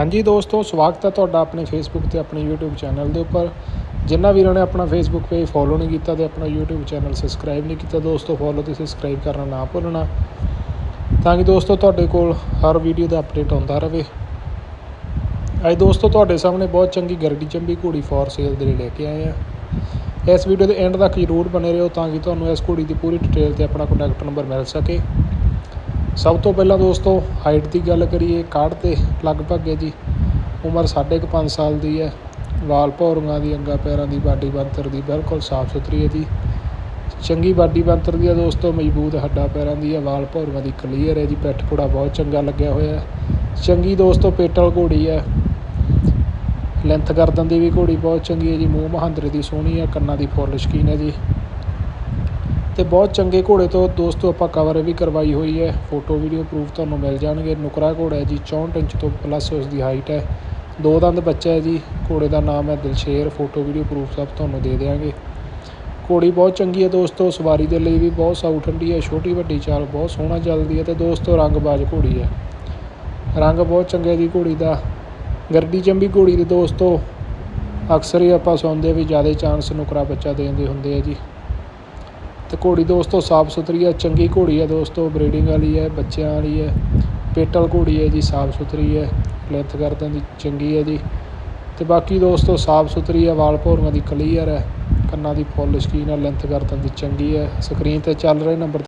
ਹਾਂਜੀ ਦੋਸਤੋ, ਸਵਾਗਤ ਹੈ ਤੁਹਾਡਾ ਆਪਣੇ ਫੇਸਬੁੱਕ ਤੇ ਆਪਣੇ YouTube ਚੈਨਲ ਦੇ ਉੱਪਰ। ਜਿਨ੍ਹਾਂ ਵੀਰਾਂ ਨੇ ਆਪਣਾ ਫੇਸਬੁੱਕ ਪੇਜ ਫੋਲੋ ਨਹੀਂ ਕੀਤਾ ਤੇ ਆਪਣਾ YouTube ਚੈਨਲ ਸਬਸਕ੍ਰਾਈਬ ਨਹੀਂ ਕੀਤਾ, ਦੋਸਤੋ ਫੋਲੋ ਤੇ ਸਬਸਕ੍ਰਾਈਬ ਕਰਨਾ ਨਾ ਭੁੱਲਣਾ। ਤਾਂ ਕਿ ਦੋਸਤੋ, ਤੁਹਾਡੇ ਕੋਲ ਹਰ ਵੀਡੀਓ ਦਾ ਅਪਡੇਟ ਆਉਂਦਾ ਰਹੇ। ਅੱਜ ਦੋਸਤੋ, ਤੁਹਾਡੇ ਸਾਹਮਣੇ ਬਹੁਤ ਚੰਗੀ ਗਰਡੀ ਚੰਬੀ ਘੋੜੀ ਫੋਰ ਸੇਲ ਦੇ ਲਈ ਲੈ ਕੇ ਆਏ ਆ। ਇਸ ਵੀਡੀਓ ਦੇ ਐਂਡ ਤੱਕ ਜ਼ਰੂਰ ਬਨੇ ਰਹੋ ਤਾਂ ਕਿ ਤੁਹਾਨੂੰ ਇਸ ਘੋੜੀ ਦੀ ਪੂਰੀ ਡਿਟੇਲ ਤੇ ਆਪਣਾ ਕੰਟੈਕਟ ਨੰਬਰ ਮਿਲ ਸਕੇ। ਸਭ ਤੋਂ ਪਹਿਲਾਂ ਦੋਸਤੋ ਹਾਈਟ ਦੀ ਗੱਲ ਕਰੀਏ ਕਾਢ ਤੇ ਲਗਭਗ ਹੈ ਜੀ, ਉਮਰ ਸਾਢੇ ਕੁ ਪੰਜ ਸਾਲ ਦੀ ਹੈ। ਵਾਲ ਭੌਰੀਆਂ ਦੀ, ਅੰਗਾਂ ਪੈਰਾਂ ਦੀ, ਬਾਡੀ ਬਣਤਰ ਦੀ, ਬਿਲਕੁਲ ਸਾਫ਼ ਸੁਥਰੀ ਹੈ ਜੀ। ਚੰਗੀ ਬਾਡੀ ਬਣਤਰ ਦੀ ਹੈ ਦੋਸਤੋ, ਮਜ਼ਬੂਤ ਹੱਡਾਂ ਪੈਰਾਂ ਦੀ ਹੈ, ਵਾਲ ਭੌਰੀਆਂ ਦੀ ਕਲੀਅਰ ਹੈ ਜੀ, ਪਿੱਠ ਪੂੜਾ ਬਹੁਤ ਚੰਗਾ ਲੱਗਿਆ ਹੋਇਆ ਹੈ। ਚੰਗੀ ਦੋਸਤੋ ਪੇਟਲ ਘੋੜੀ ਹੈ। ਲੈਂਥ ਗਰਦਨ ਦੀ ਵੀ ਘੋੜੀ ਬਹੁਤ ਚੰਗੀ ਹੈ ਜੀ, ਮੂੰਹ ਮਹਾਂਦਰੇ ਦੀ ਸੋਹਣੀ ਹੈ, ਕੰਨਾਂ ਦੀ ਫੁੱਲ ਸ਼ਕੀਨ ਹੈ ਜੀ। ਤੇ ਬਹੁਤ ਚੰਗੇ ਘੋੜੇ ਤੋਂ ਦੋਸਤੋ ਆਪਾਂ ਕਵਰ ਵੀ ਕਰਵਾਈ ਹੋਈ ਹੈ। ਫੋਟੋ ਵੀਡੀਓ ਪ੍ਰੂਫ ਤੁਹਾਨੂੰ ਮਿਲ ਜਾਣਗੇ। ਨੁਕਰਾ ਘੋੜਾ ਹੈ ਜੀ 64 ਇੰਚ ਤੋਂ ਪਲੱਸ ਉਸ ਦੀ ਹਾਈਟ ਹੈ। ਦੋ ਦੰਦ ਬੱਚਾ ਹੈ ਜੀ, ਘੋੜੇ ਦਾ ਨਾਮ ਹੈ ਦਿਲਸ਼ੇਰ। ਫੋਟੋ ਵੀਡੀਓ ਪ੍ਰੂਫ ਸਭ ਤੁਹਾਨੂੰ ਦੇ ਦੇਵਾਂਗੇ ਘੋੜੀ ਬਹੁਤ ਚੰਗੀ ਹੈ ਦੋਸਤੋ, ਸਵਾਰੀ ਦੇ ਲਈ ਵੀ ਬਹੁਤ ਸਾਊ ਠੰਡੀ ਹੈ, ਛੋਟੀ ਵੱਡੀ ਚਾਲ, ਬਹੁਤ ਸੋਹਣਾ ਚੱਲਦੀ ਹੈ ਤੇ ਦੋਸਤੋ ਰੰਗਬਾਜ਼ ਘੋੜੀ ਹੈ। ਰੰਗ ਬਹੁਤ ਚੰਗੇ ਜੀ ਘੋੜੀ ਦਾ। ਗਰਦੀ ਚੰਬੀ ਘੋੜੀ ਦੇ ਦੋਸਤੋ, ਅਕਸਰ ਹੀ ਆਪਾਂ ਸੁਣਦੇ ਵੀ ਜ਼ਿਆਦਾ ਚਾਂਸ ਨੁਕਰਾ ਬੱਚਾ ਦੇਣ ਦੇ ਹੁੰਦੇ ਆ ਜੀ। ਅਤੇ ਘੋੜੀ ਦੋਸਤੋ ਸਾਫ਼ ਸੁਥਰੀ ਹੈ, ਚੰਗੀ ਘੋੜੀ ਹੈ ਦੋਸਤੋ, ਬਰੀਡਿੰਗ ਵਾਲੀ ਹੈ, ਬੱਚਿਆਂ ਵਾਲੀ ਹੈ, ਪੇਟਲ ਘੋੜੀ ਹੈ ਜੀ, ਸਾਫ਼ ਸੁਥਰੀ ਹੈ ਲੈਂਥ ਗਰਦਨ ਦੀ ਚੰਗੀ ਹੈ ਜੀ। ਅਤੇ ਬਾਕੀ ਦੋਸਤੋ ਸਾਫ਼ ਸੁਥਰੀ ਹੈ, ਵਾਲ ਭੌਰੀਆਂ ਦੀ ਕਲੀਅਰ ਹੈ, ਕੰਨਾਂ ਦੀ ਫੁੱਲ ਸ਼ਕੀਨ ਹੈ ਲੈਂਥ ਗਰਦਨ ਦੀ ਚੰਗੀ ਹੈ ਸਕਰੀਨ ਤੇ ਚੱਲ ਰਹੇ ਨੰਬਰ